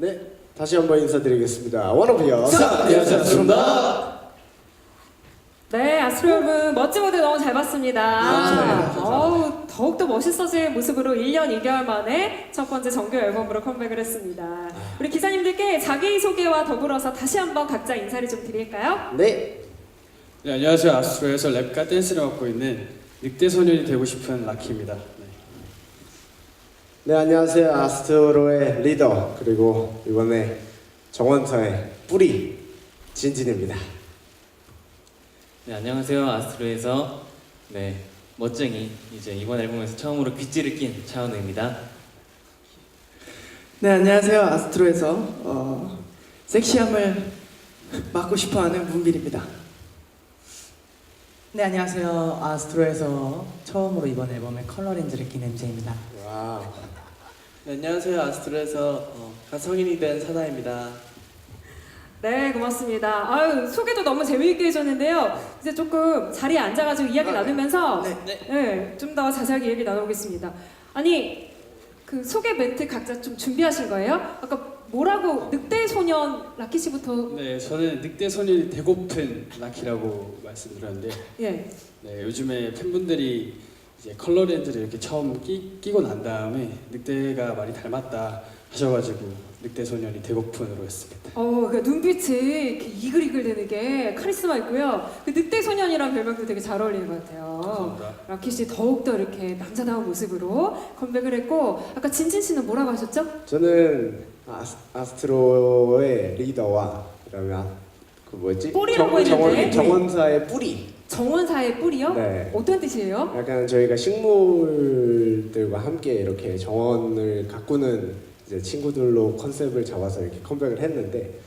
네, 다시 한번 인사드리겠습니다. 원어비어. 안녕하셨습니다. 네, 아스트로 여러분 멋진 무대 너무 잘 봤습니다. 아, 네, 어우, 더욱더 멋있어진 모습으로 1년 2개월 만에 첫 번째 정규 앨범으로 컴백을 했습니다. 우리 기사님들께 자기소개와 더불어서 다시 한번 각자 인사를 좀 드릴까요? 네, 네, 안녕하세요. 아스트로에서 랩과 댄스를 맡고 있는 늑대 소년이 되고 싶은 라키입니다. 네. 네 안녕하세요. 아스트로의 리더 그리고 이번에 정원서의 뿌리 진진입니다. 네, 안녕하세요. 아스트로에서 네, 멋쟁이 이제 이번 앨범에서 처음으로 귓지를 낀 차은우입니다. 네 안녕하세요 아스트로에서 어, 섹시함을 맡고 싶어하는 문빈입니다. 네 안녕하세요 아스트로에서 처음으로 이번 앨범에 컬러 렌즈를 낀 MJ입니다. 와, 네, 안녕하세요. 아스트로에서 어, 갓 성인이 된 사나입니다. 네, 고맙습니다. 아유, 소개도 너무 재미있게 해줬는데요. 이제 조금 자리에 앉아가지고 이야기 나누면서 네. 네, 좀 더 자세하게 얘기 나눠보겠습니다. 아니, 그 소개 멘트 각자 좀 준비하신 거예요? 아까 뭐라고 늑대 소년 라키 씨부터 네, 저는 늑대 소년이 되고픈 라키라고 말씀드렸는데 예. 네, 요즘에 팬분들이 이제 컬러 렌즈를 이렇게 처음 끼, 끼고 난 다음에 늑대가 많이 닮았다 하셔가지고 늑대 소년이 되고픈으로 했습니다. 어, 그 눈빛이 이렇게 이글이글 되는 게 카리스마 있고요. 그 늑대 소년이란 별명도 되게 잘 어울리는 것 같아요. 감사합니다. 라키 씨 더욱더 이렇게 남자다운 모습으로 컴백을 했고 아까 진진 씨는 뭐라고 하셨죠? 저는 아스, 아스트로의 리더와 그러면 그 뭐였지? 뿌리라고 정- 정원, 했는데. 정원사의 뿌리. 정원사의 뿌리요? 네. 어떤 뜻이에요? 약간 저희가 식물들과 함께 이렇게 정원을 가꾸는 이제 친구들로 컨셉을 잡아서 이렇게 컴백을 했는데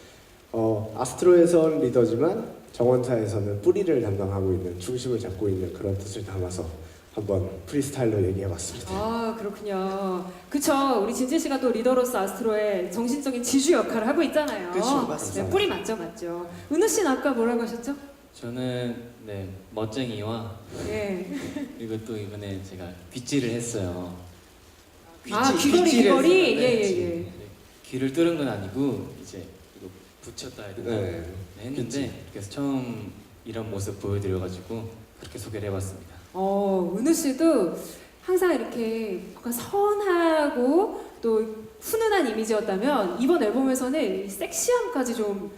어, 아스트로에선 리더지만 정원사에서는 뿌리를 담당하고 있는 중심을 잡고 있는 그런 뜻을 담아서 한번 프리스타일로 얘기해봤습니다. 아 그렇군요. 그쵸. 우리 진진 씨가 또 리더로서 아스트로의 정신적인 지주 역할을 하고 있잖아요. 그쵸, 맞습니다. 네, 뿌리 맞죠, 맞죠. 은우 씨는 아까 뭐라고 하셨죠? 저는 네, 멋쟁이와 예. 그리고 또 이번에 제가 귓질을 했어요. 아 귀찌, 귀걸이 귀찌를 귀걸이 했어요. 예예 예. 네, 귀를 뚫은 건 아니고 이제 이거 붙였다 해야 되나 네. 네, 했는데 그래서 처음 이런 모습 보여드려가지고 그렇게 소개를 해봤습니다. 어 은우 씨도 항상 이렇게 뭔가 선하고 또 훈훈한 이미지였다면 이번 앨범에서는 이 섹시함까지 좀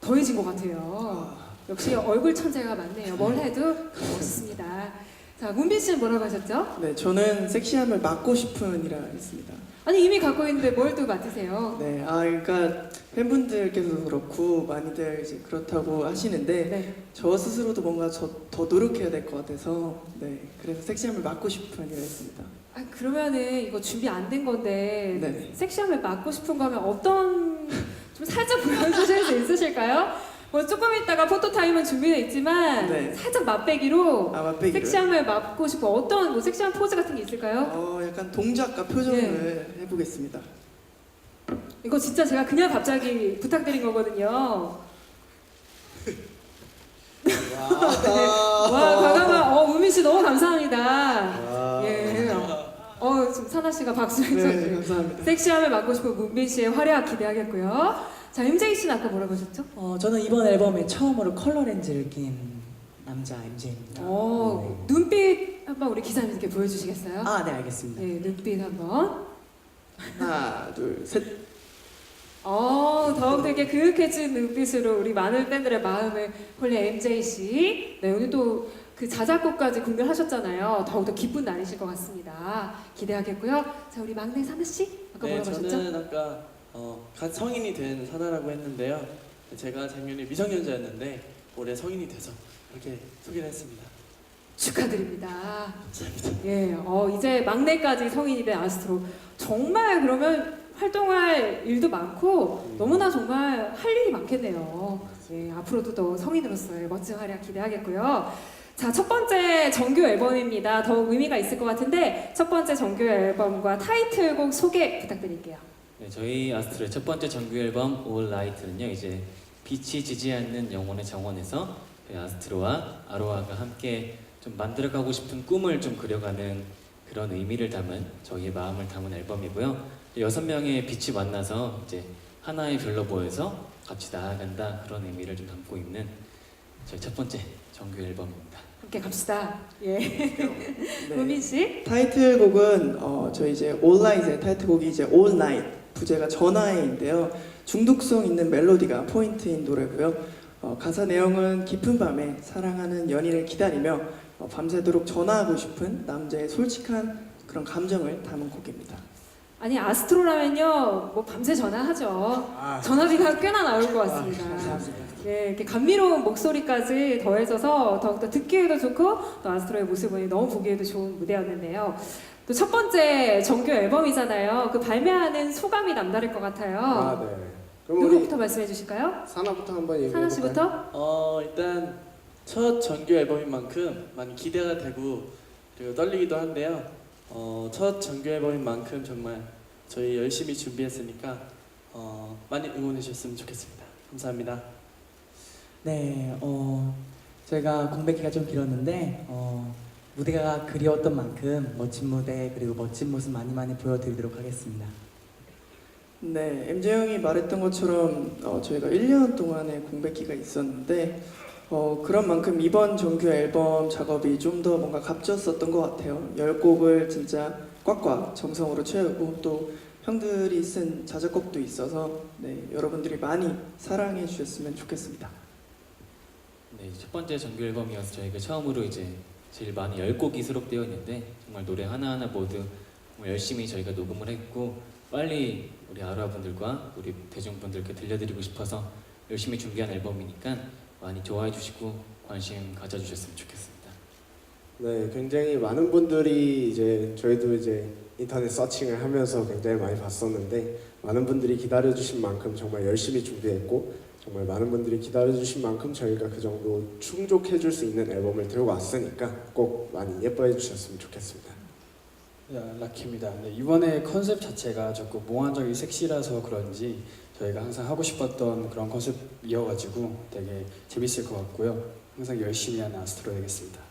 더해진 것 같아요. 역시 얼굴 천재가 많네요. 뭘 해도 멋있습니다. 자 문빈 씨는 뭐라고 하셨죠? 네 저는 섹시함을 맡고 싶은이라 했습니다. 아니 이미 갖고 있는데 뭘 또 맡으세요? 네 아 그러니까 팬분들께서도 그렇고 많이들 이제 그렇다고 하시는데 네. 저 스스로도 뭔가 저, 더 노력해야 될 것 같아서 네 그래서 섹시함을 맡고 싶은이라 했습니다. 아 그러면은 이거 준비 안 된 건데 네. 섹시함을 맡고 싶은 거면 어떤 좀 살짝 보여주실 수 있으실까요? 뭐 조금 있다가 포토 타임은 준비되어 있지만 네. 살짝 맛배기로 아 맛배기. 섹시함을 맡고 싶어 어떤 뭐 섹시한 포즈 같은 게 있을까요? 어 약간 동작과 표정을 네. 해보겠습니다. 이거 진짜 제가 그냥 갑자기 부탁드린 거거든요. 와 과감한 어 우민 씨 너무 감사합니다. 예. 어 지금 사나 씨가 박수를 네 쳐주고 감사합니다. 섹시함을 맡고 싶은 문빈 씨의 활약 기대하겠고요. 자 MJ 씨는 아까 뭐라고 하셨죠? 어 저는 이번 앨범에 처음으로 컬러 렌즈를 낀 남자 MJ입니다. 어 눈빛 한번 우리 기사님께 보여주시겠어요? 아 네 알겠습니다. 네 눈빛 한번. 하나 둘 셋. 어, 더욱 되게 그윽해진 눈빛으로 우리 많은 팬들의 마음을 홀린 MJ 씨. 네, 오늘 또 그 자작곡까지 공개하셨잖아요. 더욱더 기쁜 날이실 것 같습니다. 기대하겠고요. 자, 우리 막내 사나 씨 아까 네, 뭐라고 하셨죠? 저는 아까 어, 갓 성인이 된 사나라고 했는데요. 제가 작년에 미성년자였는데 올해 성인이 돼서 이렇게 소개를 했습니다. 축하드립니다. 예, 어, 이제 막내까지 성인이 된 아스트로 정말 그러면 활동할 일도 많고 너무나 정말 할 일이 많겠네요. 예, 앞으로도 더 성인으로서의 멋진 활약 기대하겠고요. 자, 첫 번째 정규 앨범입니다. 더욱 의미가 있을 것 같은데 첫 번째 정규 앨범과 타이틀곡 소개 부탁드릴게요. 네, 저희 아스트로의 첫 번째 정규 앨범 All Light는요 이제 빛이 지지 않는 영혼의 정원에서 저희 아스트로와 아로하가 함께 좀 만들어가고 싶은 꿈을 좀 그려가는 그런 의미를 담은 저희의 마음을 담은 앨범이고요. 여섯 명의 빛이 만나서 이제 하나의 별로보에서 같이 나아간다 그런 의미를 좀 담고 있는 저희 첫 번째 정규 앨범입니다. 함께 갑시다. 예. 네. 문빈 씨. 타이틀곡은 어, 저희 이제 All Night의 타이틀곡이 이제 All Night 부제가 전화에인데요. 중독성 있는 멜로디가 포인트인 노래고요. 어, 가사 내용은 깊은 밤에 사랑하는 연인을 기다리며 어, 밤새도록 전화하고 싶은 남자의 솔직한 그런 감정을 담은 곡입니다. 아니 아스트로라면요 뭐 밤새 전화하죠. 아, 전화비가 꽤나 나올 것 같습니다. 감사합니다. 예, 이렇게 감미로운 목소리까지 더해져서 더욱더 듣기에도 좋고 또 아스트로의 모습은 너무 보기에도 좋은 무대였는데요. 또 첫 번째 정규 앨범이잖아요. 그 발매하는 소감이 남다를 것 같아요. 아, 네. 그럼 우리 누구부터 말씀해 주실까요? 사나부터 한번 얘기해 사나 볼까요? 씨부터? 어 일단 첫 정규 앨범인 만큼 많이 기대가 되고 그리고 떨리기도 한데요. 어, 첫 정규 앨범인 만큼 정말 저희 열심히 준비했으니까 어, 많이 응원해 주셨으면 좋겠습니다. 감사합니다. 네, 어, 저희가 공백기가 좀 길었는데 어, 무대가 그리웠던 만큼 멋진 무대 그리고 멋진 모습 많이 많이 보여드리도록 하겠습니다. 네, MJ 형이 말했던 것처럼 어, 저희가 1년 동안의 공백기가 있었는데 어, 그런 만큼 이번 정규 앨범 작업이 좀 더 뭔가 값졌었던 것 같아요. 10곡을 진짜 꽉꽉 정성으로 채우고 또 형들이 쓴 자작곡도 있어서 네, 여러분들이 많이 사랑해 주셨으면 좋겠습니다. 네, 첫 번째 정규 앨범이어서 저희가 처음으로 이제 제 일 많이 10곡이 수록되어 있는데 정말 노래 하나하나 모두 정말 열심히 저희가 녹음을 했고 빨리 우리 아루아분들과 우리 대중분들께 들려드리고 싶어서 열심히 준비한 앨범이니까 많이 좋아해 주시고 관심 가져주셨으면 좋겠습니다. 네, 굉장히 많은 분들이 이제 저희도 이제 인터넷 서칭을 하면서 굉장히 많이 봤었는데 많은 분들이 기다려주신 만큼 정말 열심히 준비했고 정말 많은 분들이 기다려주신 만큼 저희가 그 정도 충족해줄 수 있는 앨범을 들고 왔으니까 꼭 많이 예뻐해 주셨으면 좋겠습니다. 야, 라키입니다. 네, 이번에 컨셉 자체가 조금 몽환적인 섹시라서 그런지 저희가 항상 하고 싶었던 그런 컨셉이어가지고 되게 재밌을 것 같고요. 항상 열심히 하는 아스트로 되겠습니다.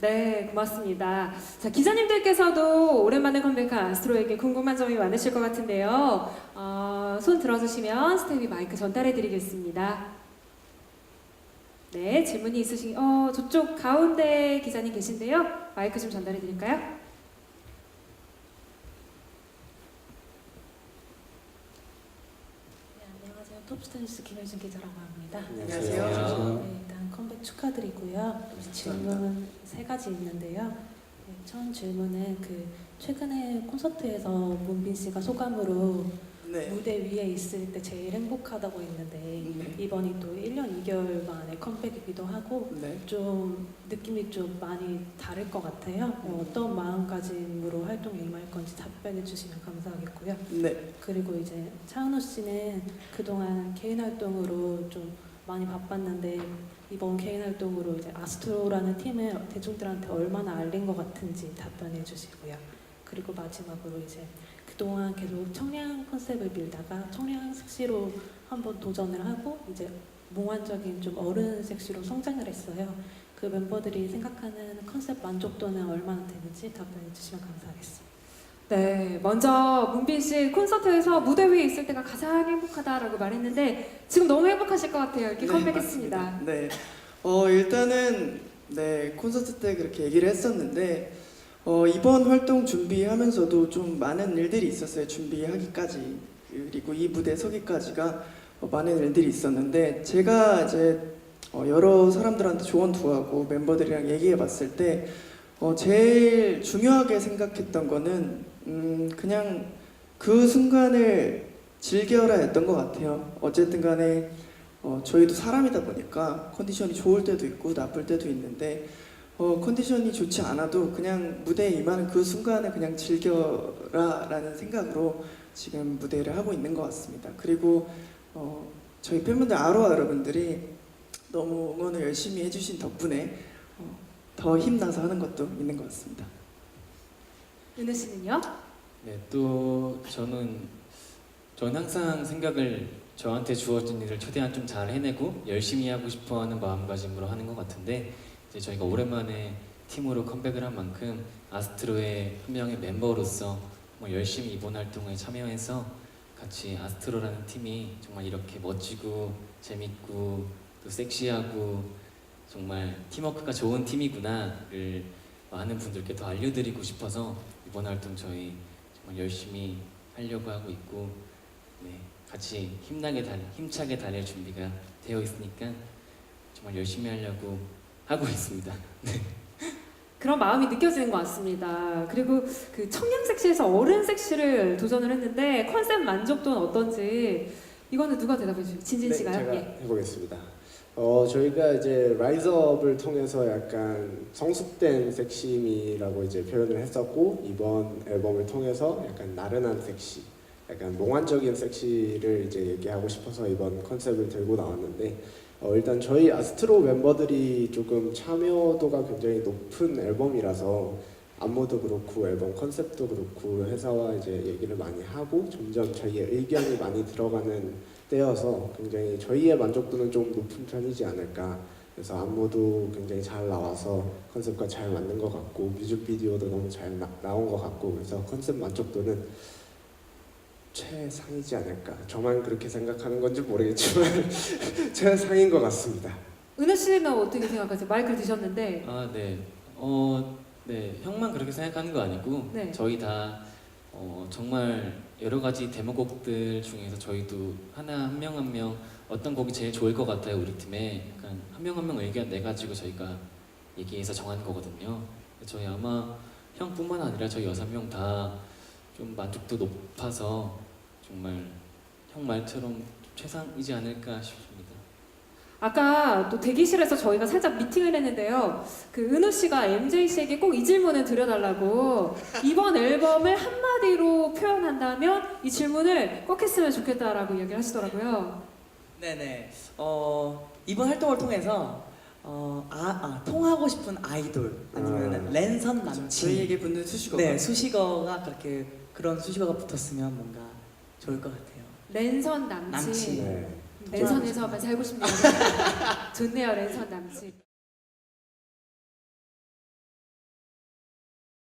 네, 고맙습니다. 자, 기자님들께서도 오랜만에 컴백한 아스트로에게 궁금한 점이 많으실 것 같은데요. 어, 손 들어주시면 스텝이 마이크 전달해 드리겠습니다. 네, 질문이 있으신, 어, 저쪽 가운데 기자님 계신데요. 마이크 좀 전달해 드릴까요? 네, 안녕하세요. 톱스타뉴스 김혜준 기자라고 합니다. 안녕하세요. 네, 일단 컴백 축하드리고요. 질문 세 가지 있는데요. 네, 처음 질문은 그 최근에 콘서트에서 문빈 씨가 소감으로 네. 무대 위에 있을 때 제일 행복하다고 했는데 네. 이번이 또 1년 2개월 만에 컴백이기도 하고 네. 좀 느낌이 좀 많이 다를 것 같아요. 어, 어떤 마음가짐으로 활동에 임할 건지 답변해 주시면 감사하겠고요. 네. 그리고 이제 차은우 씨는 그동안 개인 활동으로 좀 많이 바빴는데 이번 개인 활동으로 이제 아스트로라는 팀을 대중들한테 얼마나 알린 것 같은지 답변해 주시고요. 그리고 마지막으로 이제 그동안 계속 청량 컨셉을 밀다가 청량 섹시로 한번 도전을 하고 이제 몽환적인 좀 어른 섹시로 성장을 했어요. 그 멤버들이 생각하는 컨셉 만족도는 얼마나 되는지 답변해 주시면 감사하겠습니다. 네, 먼저 문빈 씨 콘서트에서 무대 위에 있을 때가 가장 행복하다라고 말했는데 지금 너무 행복하실 것 같아요. 이렇게 네, 컴백했습니다. 맞습니다. 네. 어, 일단은 네, 콘서트 때 그렇게 얘기를 했었는데 어, 이번 활동 준비하면서도 좀 많은 일들이 있었어요. 준비하기까지. 그리고 이 무대 서기까지가 어, 많은 일들이 있었는데 제가 이제 어, 여러 사람들한테 조언 구하고 멤버들이랑 얘기해 봤을 때 어, 제일 중요하게 생각했던 거는 음, 그냥 그 순간을 즐겨라 했던 것 같아요. 어쨌든 간에 어, 저희도 사람이다 보니까 컨디션이 좋을 때도 있고 나쁠 때도 있는데 어, 컨디션이 좋지 않아도 그냥 무대에 임하는 그 순간을 그냥 즐겨라라는 생각으로 지금 무대를 하고 있는 것 같습니다. 그리고 어, 저희 팬분들 아로아 여러분들이 너무 응원을 열심히 해주신 덕분에 어, 더 힘나서 하는 것도 있는 것 같습니다. 은우 씨는요? 네, 또 저는 저는 항상 생각을 저한테 주어진 일을 최대한 좀 잘 해내고 열심히 하고 싶어하는 마음가짐으로 하는 것 같은데 이제 저희가 오랜만에 팀으로 컴백을 한 만큼 아스트로의 한 명의 멤버로서 뭐 열심히 이번 활동에 참여해서 같이 아스트로라는 팀이 정말 이렇게 멋지고 재밌고 또 섹시하고 정말 팀워크가 좋은 팀이구나를 많은 분들께 더 알려드리고 싶어서 이번 활동 저희 정말 열심히 하려고 하고 있고 네, 같이 힘나게 달, 힘차게 달릴 준비가 되어 있으니까 정말 열심히 하려고 하고 있습니다. 그런 마음이 느껴지는 것 같습니다. 그리고 그 청량 섹시에서 어른 섹시를 도전을 했는데 컨셉 만족도는 어떤지 이거는 누가 대답해 주세요? 진진 네, 씨가요? 제가 예. 해보겠습니다. 어, 저희가 이제 라이즈업을 통해서 약간 성숙된 섹시미라고 이제 표현을 했었고 이번 앨범을 통해서 약간 나른한 섹시, 약간 몽환적인 섹시를 이제 얘기하고 싶어서 이번 컨셉을 들고 나왔는데 어, 일단 저희 아스트로 멤버들이 조금 참여도가 굉장히 높은 앨범이라서 안무도 그렇고 앨범 컨셉도 그렇고 회사와 이제 얘기를 많이 하고 점점 저희의 의견이 많이 들어가는 때여서 굉장히 저희의 만족도는 좀 높은 편이지 않을까. 그래서 안무도 굉장히 잘 나와서 컨셉과 잘 맞는 것 같고 뮤직비디오도 너무 잘 나, 나온 것 같고 그래서 컨셉 만족도는 최상이지 않을까. 저만 그렇게 생각하는 건지 모르겠지만 최상인 것 같습니다. 은혜 씨는 어떻게 생각하세요? 마이크를 드셨는데 아, 네. 어, 네. 형만 그렇게 생각하는 거 아니고 네. 저희 다 어, 정말 여러 가지 데모곡들 중에서 저희도 하나 한 명 한 명 어떤 곡이 제일 좋을 것 같아요 우리 팀에 약간 한 명 한 명 의견 내 가지고 저희가 얘기해서 정한 거거든요. 저희 아마 형뿐만 아니라 저희 여섯 명 다 좀 만족도 높아서 정말 형 말처럼 최상이지 않을까 싶습니다. 아까 또 대기실에서 저희가 살짝 미팅을 했는데요. 그 은우 씨가 MJ 씨에게 꼭 이 질문을 드려달라고 이번 앨범을 한마디로 표현한다면 이 질문을 꼭 했으면 좋겠다라고 이야기를 하시더라고요. 네네. 어, 이번 활동을 통해서 어, 아, 아, 통하고 싶은 아이돌 아니면 아. 랜선. 남친. 저희에게 붙는 수식어. 네, 수식어가 그렇게 그런 수식어가 붙었으면 뭔가 좋을 것 같아요. 랜선 남친. 남친. 네. 랜선에서만 살고 싶네요. 좋네요, 랜선 남친.